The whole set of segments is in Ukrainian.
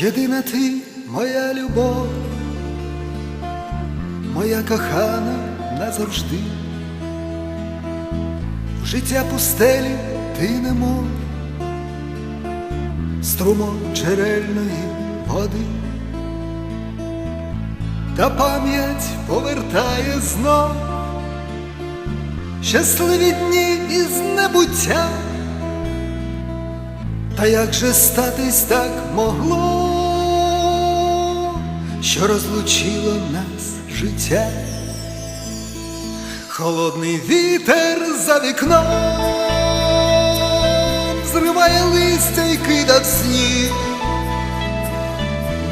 Єдина ти, моя любов, моя кохана назавжди, в життя пустелі ти немов, струмок джерельної води, та пам'ять повертає знов щасливі дні із небуття. Та як же статись так могло, що розлучило нас життя? Холодний вітер за вікном зриває листя й кидав сніг.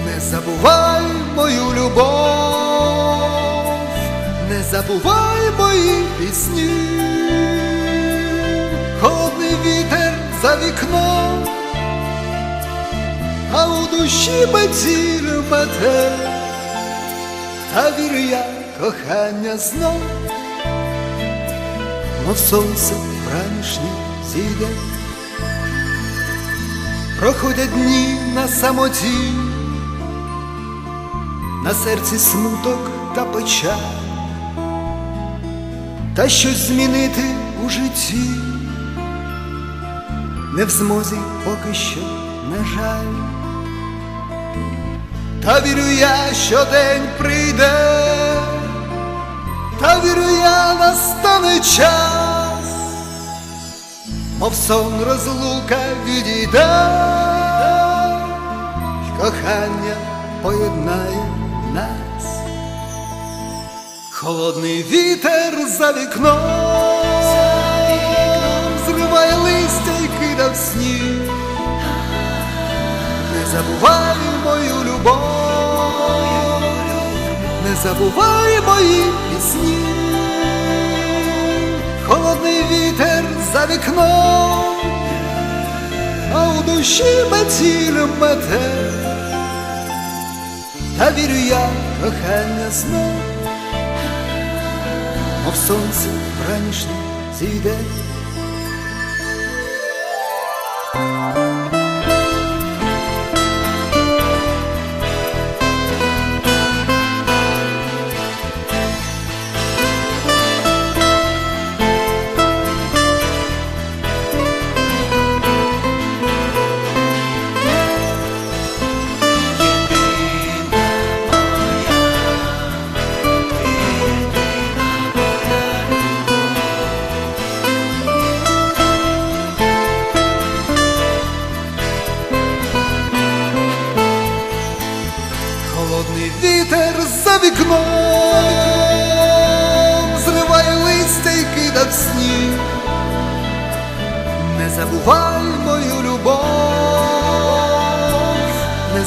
Не забувай мою любов, не забувай мої пісні. Холодний вітер за вікном, а у душі метіль мете, та вірю я кохання знов, мов сонце вранішнє зійде, проходять дні на самоті, на серці смуток та печаль, та щось змінити у житті. Не в змозі поки що, на жаль. Та вірю я, що день прийде, та вірю я, настане час, мов сон розлука відійде, й кохання поєднає нас. Холодний вітер за вікном, зриває листя й кидав сніг. Забувай мою любов, не забувай мої пісні. Холодний вітер за вікном, а у душі метіль мете. Та вірю я, кохання знов, мов сонце вранішнє зійде.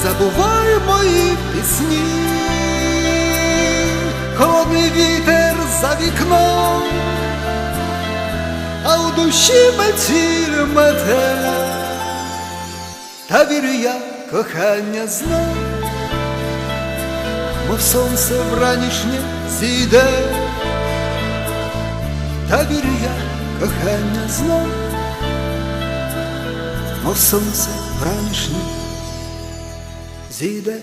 Забувай мої пісні. Холодний вітер за вікном, а у душі метіль мете. Та вірю я, кохання знов мов сонце вранішнє зійде, та вірю я кохання знов, мов сонце вранішнє зійде.